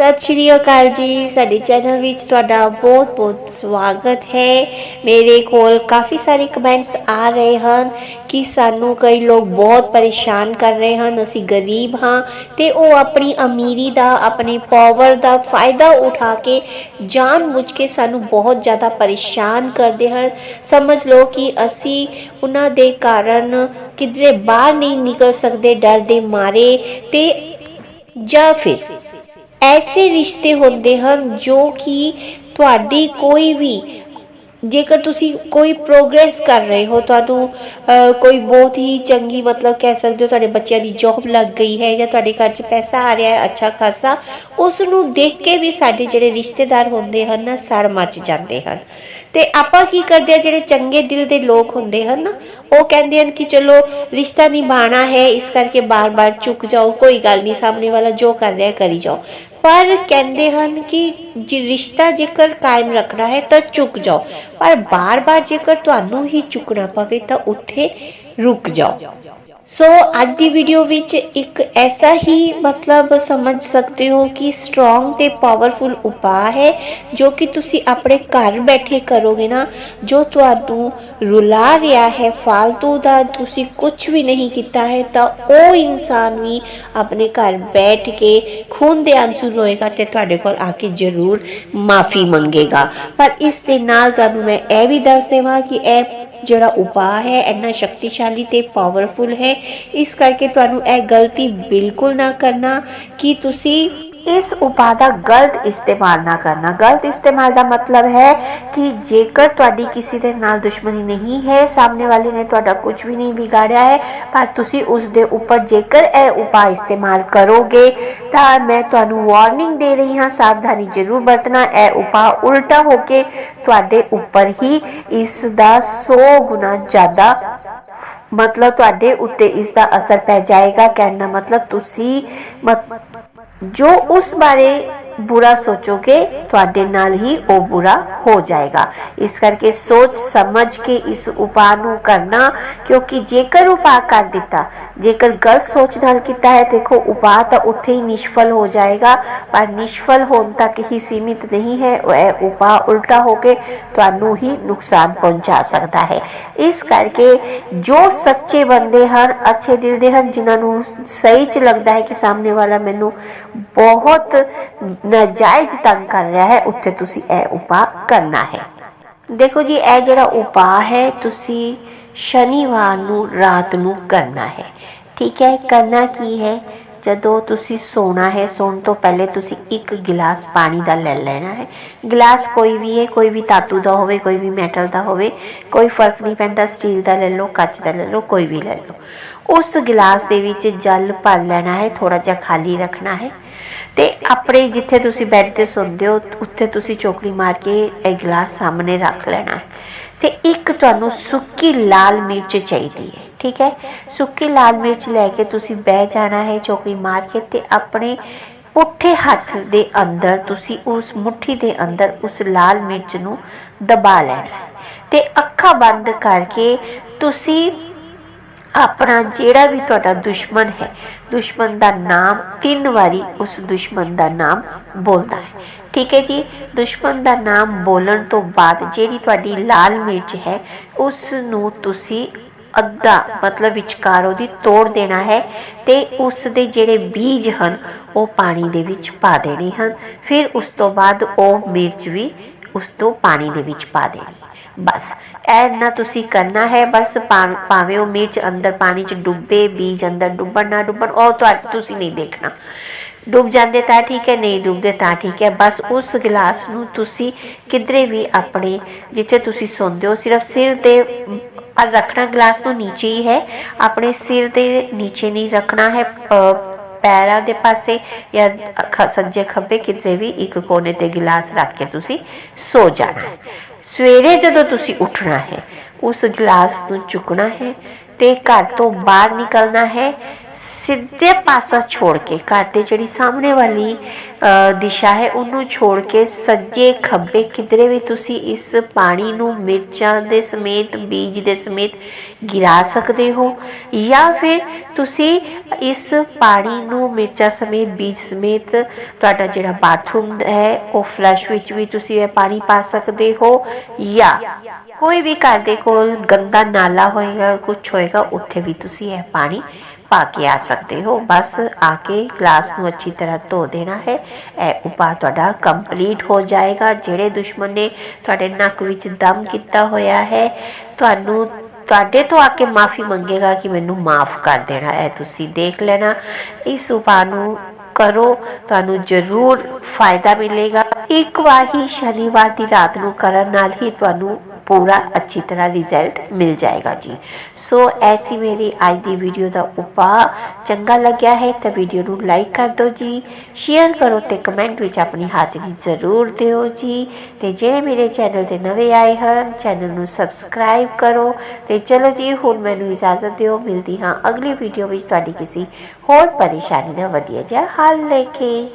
ਸਤਿ ਸ਼੍ਰੀ ਅਕਾਲ ਜੀ। ਸਾਡੇ ਚੈਨਲ ਵਿੱਚ ਤੁਹਾਡਾ ਬਹੁਤ-ਬਹੁਤ ਸਵਾਗਤ ਹੈ। ਮੇਰੇ ਕੋਲ ਕਾਫੀ ਸਾਰੇ ਕਮੈਂਟਸ ਆ ਰਹੇ ਹਨ ਕਿ ਸਾਨੂੰ ਕਈ ਲੋਕ ਬਹੁਤ ਪਰੇਸ਼ਾਨ ਕਰ ਰਹੇ ਹਨ, ਅਸੀਂ ਗਰੀਬ ਹਾਂ ਤੇ ਉਹ ਆਪਣੀ ਅਮੀਰੀ ਦਾ, ਆਪਣੇ ਪਾਵਰ ਦਾ ਫਾਇਦਾ ਉਠਾ ਕੇ ਜਾਣਬੁੱਝ ਕੇ ਸਾਨੂੰ ਬਹੁਤ ਜ਼ਿਆਦਾ ਪਰੇਸ਼ਾਨ ਕਰਦੇ ਹਨ। ਸਮਝ ਲਓ ਕਿ ਅਸੀਂ ਉਹਨਾਂ ਦੇ ਕਾਰਨ ਕਿਧਰੇ ਬਾਹਰ ਨਹੀਂ ਨਿਕਲ ਸਕਦੇ, ਡਰ ਦੇ ਮਾਰੇ ਤੇ ਜਾਂ ਫਿਰ ਐਸੇ ਰਿਸ਼ਤੇ ਹੁੰਦੇ ਹਨ ਜੋ ਕਿ ਤੁਹਾਡੀ ਕੋਈ ਵੀ, ਜੇਕਰ ਤੁਸੀਂ ਕੋਈ ਪ੍ਰੋਗਰੈਸ ਕਰ ਰਹੇ ਹੋ, ਤੁਹਾਨੂੰ ਕੋਈ ਬਹੁਤ ਹੀ ਚੰਗੀ ਮਤਲਬ ਕਹਿ ਸਕਦੇ ਹੋ, ਤੁਹਾਡੇ ਬੱਚਿਆਂ ਦੀ ਜੌਬ ਲੱਗ ਗਈ ਹੈ ਜਾਂ ਤੁਹਾਡੇ ਘਰ 'ਚ ਪੈਸਾ ਆ ਰਿਹਾ ਹੈ, ਅੱਛਾ ਖਾਸਾ ਉਸ ਨੂੰ ਦੇਖ ਕੇ ਵੀ ਸਾਡੇ ਜਿਹੜੇ ਰਿਸ਼ਤੇਦਾਰ ਹੁੰਦੇ ਹਨ ਨਾ, ਸੜ ਮੱਚ ਜਾਂਦੇ ਹਨ। ਤੇ ਆਪਾਂ ਕੀ ਕਰਦੇ ਆ ਜਿਹੜੇ ਚੰਗੇ ਦਿਲ ਦੇ ਲੋਕ ਹੁੰਦੇ ਹਨ ਨਾ, ਉਹ ਕਹਿੰਦੇ ਹਨ ਕਿ ਚਲੋ, ਰਿਸ਼ਤਾ ਨਿਭਾਣਾ ਹੈ, ਇਸ ਕਰਕੇ ਬਾਰ-ਬਾਰ ਚੁੱਕ ਜਾਓ, ਕੋਈ ਗੱਲ ਨਹੀਂ, ਸਾਹਮਣੇ ਵਾਲਾ ਜੋ ਕਰ ਰਿਹਾ ਕਰੀ ਜਾਓ। ਪਰ ਕਹਿੰਦੇ ਹਨ ਕਿ ਜੇ ਰਿਸ਼ਤਾ ਜੇਕਰ ਕਾਇਮ ਰੱਖਣਾ ਹੈ ਤਾਂ ਝੁਕ ਜਾਓ। ਪਰ ਬਾਰ-ਬਾਰ ਜੇਕਰ ਤੁਹਾਨੂੰ ਹੀ ਝੁਕਣਾ ਪਵੇ ਤਾਂ ਉੱਥੇ ਰੁਕ ਜਾਓ। ਸੋ ਅੱਜ ਦੀ ਵੀਡੀਓ ਵਿੱਚ ਇੱਕ ਐਸਾ ਹੀ ਮਤਲਬ ਸਮਝ ਸਕਦੇ ਹੋ ਕਿ ਸਟਰੋਂਗ ਤੇ ਪਾਵਰਫੁਲ ਉਪਾਅ ਹੈ ਜੋ ਕਿ ਤੁਸੀਂ ਆਪਣੇ ਘਰ ਬੈਠੇ ਕਰੋਗੇ ਨਾ, ਜੋ ਤੁਹਾਨੂੰ ਰੁਲਾ ਰਿਹਾ ਹੈ ਫालतू ਦਾ ਤੁਸੀਂ ਕੁਝ ਵੀ ਨਹੀਂ ਕੀਤਾ ਹੈ ਤਾਂ ਉਹ ਇਨਸਾਨ ਵੀ ਆਪਣੇ ਘਰ ਬੈਠ ਕੇ ਖੂਨ ਦੇ ਅੰਸੂ ਆਂਸੂ ਰੋਏਗਾ ਤੇ ਤੁਹਾਡੇ ਕੋਲ ਆ ਕੇ ਜ਼ਰੂਰ ਮਾਫੀ ਮੰਗੇਗਾ। ਪਰ ਇਸ ਦੇ ਨਾਲ ਤੁਹਾਨੂੰ ਮੈਂ ਇਹ ਵੀ ਦੱਸ ਦੇਵਾਂ ਕਿ ਇਹ ਜਿਹੜਾ ਉਪਾਅ ਹੈ, ਇੰਨਾ ਸ਼ਕਤੀਸ਼ਾਲੀ ਤੇ ਪਾਵਰਫੁਲ ਹੈ, ਇਸ ਕਰਕੇ ਤੁਹਾਨੂੰ ਇਹ ਗਲਤੀ ਬਿਲਕੁਲ ਨਾ ਕਰਨਾ ਕਿ ਤੁਸੀਂ ਇਸ ਉਪਾਅ ਦਾ ਗਲਤ ਇਸਤੇਮਾਲ ਨਾ ਕਰਨਾ। ਗਲਤ ਇਸਤੇਮਾਲ ਦਾ ਮਤਲਬ ਹੈ ਕਿ ਜੇਕਰ ਤੁਹਾਡੀ ਕਿਸੇ ਦੇ ਨਾਲ ਦੁਸ਼ਮਣੀ ਨਹੀਂ ਹੈ, ਸਾਹਮਣੇ ਵਾਲੇ ਨੇ ਤੁਹਾਡਾ ਕੁਝ ਵੀ ਨਹੀਂ ਵਿਗਾੜਿਆ ਹੈ, ਪਰ ਤੁਸੀਂ ਉਸ ਦੇ ਉੱਪਰ ਜੇਕਰ ਇਹ ਉਪਾਅ ਇਸਤੇਮਾਲ ਕਰੋਗੇ, ਤਾਂ ਮੈਂ ਤੁਹਾਨੂੰ ਵਾਰਨਿੰਗ ਦੇ ਰਹੀ ਹਾਂ, ਸਾਵਧਾਨੀ ਜ਼ਰੂਰ ਵਰਤਣਾ। ਇਹ ਉਪਾਅ ਉਲਟਾ ਹੋ ਕੇ ਤੁਹਾਡੇ ਉੱਪਰ ਹੀ ਇਸ ਦਾ 100 ਗੁਣਾ ਜ਼ਿਆਦਾ ਮਤਲਬ ਤੁਹਾਡੇ ਉੱਤੇ ਇਸ ਦਾ ਅਸਰ ਪੈ ਜਾਏਗਾ। ਕਹਿਣ ਦਾ ਮਤਲਬ ਤੁਸੀਂ ਜੋ ਉਸ ਬਾਰੇ ਬੁਰਾ ਸੋਚੋਗੇ ਤੁਹਾਡੇ ਨਾਲ ਹੀ ਉਹ ਬੁਰਾ ਹੋ ਜਾਏਗਾ ਇਸ ਕਰਕੇ ਸੋਚ ਸਮਝ ਕੇ ਇਸ ਉਪਾਅ ਨੂੰ ਕਰਨਾ ਕਿਉਂਕਿ ਜੇਕਰ ਉਪਾਅ ਕਰ ਦਿੱਤਾ ਜੇਕਰ ਗਲਤ ਸੋਚ ਨਾਲ ਕੀਤਾ ਹੈ ਦੇਖੋ ਉਪਾਅ ਤਾਂ ਉੱਥੇ ਹੀ ਨਿਸ਼ਫਲ ਹੋ ਜਾਏਗਾ ਪਰ ਨਿਸ਼ਫਲ ਹੋਣ ਤੱਕ ਹੀ ਸੀਮਿਤ ਨਹੀਂ ਹੈ ਉਹ ਇਹ ਉਪਾਅ ਉਲਟਾ ਹੋ ਕੇ ਤੁਹਾਨੂੰ ਹੀ ਨੁਕਸਾਨ ਪਹੁੰਚਾ ਸਕਦਾ ਹੈ ਇਸ ਕਰਕੇ ਜੋ ਸੱਚੇ ਬੰਦੇ ਹਨ, ਅੱਛੇ ਦਿਲ ਦੇ ਹਨ, ਜਿਨ੍ਹਾਂ ਨੂੰ ਸਹੀ ਚ ਲੱਗਦਾ ਹੈ ਕਿ ਸਾਹਮਣੇ ਵਾਲਾ ਮੈਨੂੰ ਬਹੁਤ ਨਾਜਾਇਜ਼ ਤੰਗ ਕਰ ਰਿਹਾ ਹੈ, ਉੱਥੇ ਤੁਸੀਂ ਇਹ ਉਪਾਅ ਕਰਨਾ ਹੈ। ਦੇਖੋ ਜੀ, ਇਹ ਜਿਹੜਾ ਉਪਾਅ ਹੈ, ਤੁਸੀਂ ਸ਼ਨੀਵਾਰ ਨੂੰ ਰਾਤ ਨੂੰ ਕਰਨਾ ਹੈ। ਠੀਕ ਹੈ, ਕਰਨਾ ਕੀ ਹੈ? ਜਦੋਂ ਤੁਸੀਂ ਸੋਣਾ ਹੈ, ਸੌਣ ਤੋਂ ਪਹਿਲੇ ਤੁਸੀਂ ਇੱਕ ਗਿਲਾਸ ਪਾਣੀ ਦਾ ਲੈ ਲੈਣਾ ਹੈ। ਗਿਲਾਸ ਕੋਈ ਵੀ ਹੈ, ਕੋਈ ਵੀ ਧਾਤੂ ਦਾ ਹੋਵੇ, ਕੋਈ ਵੀ ਮੈਟਲ ਦਾ ਹੋਵੇ, ਕੋਈ ਫ਼ਰਕ ਨਹੀਂ ਪੈਂਦਾ, ਸਟੀਲ ਦਾ ਲੈ ਲਓ, ਕੱਚ ਦਾ ਲੈ ਲਓ, ਕੋਈ ਵੀ ਲੈ ਲਓ। ਉਸ ਗਿਲਾਸ ਦੇ ਵਿੱਚ ਜਲ ਭਰ ਲੈਣਾ ਹੈ ਥੋੜਾ ਜਿਹਾ ਖਾਲੀ ਰੱਖਣਾ ਹੈ। ਤੇ ਆਪਣੇ ਜਿੱਥੇ ਤੁਸੀਂ ਬੈੱਡ ਤੇ ਸੌਂਦੇ ਹੋ, ਉੱਥੇ ਤੁਸੀਂ ਚੋਕੜੀ ਮਾਰ ਕੇ ਇਹ ਗਿਲਾਸ ਸਾਹਮਣੇ ਰੱਖ ਲੈਣਾ ਹੈ। ਤੇ ਇੱਕ ਤੁਹਾਨੂੰ ਸੁੱਕੀ ਲਾਲ ਮਿਰਚ ਚਾਹੀਦੀ ਹੈ। ਠੀਕ ਹੈ? ਸੁੱਕੀ ਲਾਲ ਮਿਰਚ ਲੈ ਕੇ ਤੁਸੀਂ ਬਹਿ ਜਾਣਾ ਹੈ ਚੋਕੜੀ ਮਾਰ ਕੇ ਤੇ ਆਪਣੇ ਪੁੱਠੇ ਹੱਥ ਦੇ ਅੰਦਰ ਤੁਸੀਂ ਉਸ ਮੁਠੀ ਦੇ ਅੰਦਰ ਉਸ ਲਾਲ ਮਿਰਚ ਨੂੰ ਦਬਾ ਲੈਣਾ ਤੇ ਅੱਖਾਂ ਬੰਦ ਕਰਕੇ ਤੁਸੀਂ ਆਪਣਾ ਜਿਹੜਾ ਵੀ ਤੁਹਾਡਾ ਦੁਸ਼ਮਣ ਹੈ, ਦੁਸ਼ਮਣ ਦਾ ਨਾਮ ਤਿੰਨ ਵਾਰੀ ਉਸ ਦੁਸ਼ਮਣ ਦਾ ਨਾਮ ਬੋਲਦਾ ਹੈ। ਠੀਕ ਹੈ ਜੀ? ਦੁਸ਼ਮਣ ਦਾ ਨਾਮ ਬੋਲਣ ਤੋਂ ਬਾਅਦ ਜਿਹੜੀ ਤੁਹਾਡੀ ਲਾਲ ਮਿਰਚ ਹੈ, ਉਸ ਨੂੰ ਤੁਸੀਂ ਅੱਧਾ, ਮਤਲਬ ਵਿਚਕਾਰ ਉਹਦੀ ਤੋੜ ਦੇਣਾ ਹੈ ਤੇ ਉਸ ਦੇ ਜਿਹੜੇ ਬੀਜ ਹਨ, ਉਹ ਪਾਣੀ ਦੇ ਵਿੱਚ ਪਾ ਦੇਣੇ ਹਨ। ਫਿਰ ਉਸ ਤੋਂ ਬਾਅਦ ਉਹ ਮਿਰਚ ਵੀ ਉਸ ਤੋਂ ਪਾਣੀ ਦੇ ਵਿੱਚ ਪਾ ਦੇਣੀ ਬਸ ਐਨਾ ਤੁਸੀਂ ਕਰਨਾ ਹੈ, ਬਸ ਪਾ- ਭਾਵੇਂ ਉਹ ਮਿਰਚ ਅੰਦਰ ਪਾਣੀ 'ਚ ਡੁੱਬੇ, ਬੀਜ ਅੰਦਰ ਡੁੱਬਣ, ਨਾ ਡੁੱਬਣ, ਉਹ ਤੁਹਾ, ਤੁਸੀਂ ਨਹੀਂ ਦੇਖਣਾ। ਡੁੱਬ ਜਾਂਦੇ ਤਾਂ ਠੀਕ ਹੈ, ਨਹੀਂ ਡੁੱਬਦੇ ਤਾਂ ਠੀਕ ਹੈ, ਬਸ ਉਸ ਗਲਾਸ ਨੂੰ ਤੁਸੀਂ ਕਿਧਰੇ ਵੀ ਆਪਣੇ, ਜਿੱਥੇ ਤੁਸੀਂ ਸੌਂਦੇ ਹੋ, ਸਿਰਫ ਸਿਰ ਤੇ ਪਰ ਰੱਖਣਾ ਗਲਾਸ ਨੂੰ ਨੀਚੇ ਹੀ ਹੈ। ਆਪਣੇ ਸਿਰ ਦੇ ਨੀਚੇ ਨਹੀਂ ਰੱਖਣਾ ਹੈ। ਪੈਰਾਂ ਦੇ ਪਾਸੇ ਜਾਂ ਸੱਜੇ ਖੱਬੇ ਕਿਤੇ ਵੀ ਇੱਕ ਕੋਨੇ ਤੇ ਗਿਲਾਸ ਰੱਖ ਕੇ ਤੁਸੀਂ ਸੋ ਜਾਣਾ। ਸਵੇਰੇ ਜਦੋਂ ਤੁਸੀਂ ਉੱਠਣਾ ਹੈ, ਉਸ ਗਲਾਸ ਨੂੰ ਚੁੱਕਣਾ ਹੈ ਤੇ ਘਰ ਤੋਂ ਬਾਹਰ ਨਿਕਲਣਾ ਹੈ। ਸਿੱਧੇ ਪਾਸਾ ਛੋੜ ਕੇ, ਘਰ ਦੇ ਜਿਹੜੀ ਸਾਹਮਣੇ ਵਾਲੀ ਦਿਸ਼ਾ ਹੈ, ਉਹਨੂੰ ਛੋੜ ਕੇ ਸੱਜੇ ਖੱਬੇ ਕਿਧਰੇ ਵੀ ਤੁਸੀਂ ਇਸ ਪਾਣੀ ਨੂੰ ਮਿਰਚਾਂ ਦੇ ਸਮੇਤ, ਬੀਜ ਦੇ ਸਮੇਤ ਗਿਰਾ ਸਕਦੇ ਹੋ ਜਾਂ ਫਿਰ ਤੁਸੀਂ ਇਸ ਪਾਣੀ ਨੂੰ ਮਿਰਚਾਂ ਸਮੇਤ, ਬੀਜ ਸਮੇਤ ਤੁਹਾਡਾ ਜਿਹੜਾ ਬਾਥਰੂਮ ਹੈ, ਉਹ ਫਲਸ਼ ਵਿੱਚ ਵੀ ਤੁਸੀਂ ਇਹ ਪਾਣੀ ਪਾ ਸਕਦੇ ਹੋ ਜਾਂ ਕੋਈ ਵੀ ਘਰ ਦੇ ਕੋਲ ਗੰਦਾ ਨਾਲਾ ਹੋਏਗਾ ਕੁਝ ਹੋਏਗਾ, ਉੱਥੇ ਵੀ ਤੁਸੀਂ ਇਹ ਪਾਣੀ ਪਾ ਕੇ ਆ ਸਕਦੇ ਹੋ। ਬਸ ਆ ਕੇ ਗਲਾਸ ਨੂੰ ਅੱਛੀ ਤਰ੍ਹਾਂ ਧੋ ਦੇਣਾ ਹੈ। ਇਹ ਉਪਾਅ ਤੁਹਾਡਾ ਕੰਪਲੀਟ ਹੋ ਜਾਏਗਾ। ਜਿਹੜੇ ਦੁਸ਼ਮਣ ਨੇ ਤੁਹਾਡੇ ਨੱਕ ਵਿੱਚ ਦਮ ਕੀਤਾ ਹੋਇਆ ਹੈ, ਤੁਹਾਨੂੰ, ਤੁਹਾਡੇ ਤੋਂ ਆ ਕੇ ਮਾਫੀ ਮੰਗੇਗਾ ਕਿ ਮੈਨੂੰ ਮਾਫ ਕਰ ਦੇਣਾ ਹੈ। ਤੁਸੀਂ ਦੇਖ ਲੈਣਾ। ਇਸ ਉਪਾਅ ਨੂੰ ਕਰੋ। ਤੁਹਾਨੂੰ ਜ਼ਰੂਰ ਫਾਇਦਾ ਮਿਲੇਗਾ। ਇੱਕ ਵਾਰ ਹੀ ਸ਼ਨੀਵਾਰ ਦੀ ਰਾਤ ਨੂੰ ਕਰਨ ਨਾਲ ਹੀ ਤੁਹਾਨੂੰ ਪੂਰਾ ਅੱਛੀ ਤਰ੍ਹਾਂ ਰਿਜ਼ਲਟ ਮਿਲ ਜਾਏਗਾ ਜੀ। ਸੋ ਐਸੀ ਮੇਰੀ ਅੱਜ ਦੀ ਵੀਡੀਓ ਦਾ ਉਪਾਅ ਚੰਗਾ ਲੱਗਿਆ ਹੈ ਤਾਂ ਵੀਡੀਓ ਨੂੰ ਲਾਈਕ ਕਰ ਦਿਓ ਜੀ। ਸ਼ੇਅਰ ਕਰੋ ਤੇ ਕਮੈਂਟ ਵਿੱਚ ਆਪਣੀ ਹਾਜ਼ਰੀ ਜ਼ਰੂਰ ਦਿਓ ਜੀ। ਤੇ ਜਿਹੜੇ ਮੇਰੇ ਚੈਨਲ ਤੇ ਨਵੇਂ ਆਏ ਹਨ ਚੈਨਲ ਨੂੰ ਸਬਸਕ੍ਰਾਈਬ ਕਰੋ। ਤੇ ਚਲੋ ਜੀ, ਹੁਣ ਮੈਨੂੰ ਇਜਾਜ਼ਤ ਦਿਓ। ਮਿਲਦੀ ਹਾਂ ਅਗਲੀ ਵੀਡੀਓ ਵਿੱਚ ਤੁਹਾਡੀ ਕਿਸੇ ਹੋਰ ਪਰੇਸ਼ਾਨੀ ਦਾ ਵਧੀਆ ਜਿਹਾ ਹੱਲ ਲੈ ਕੇ।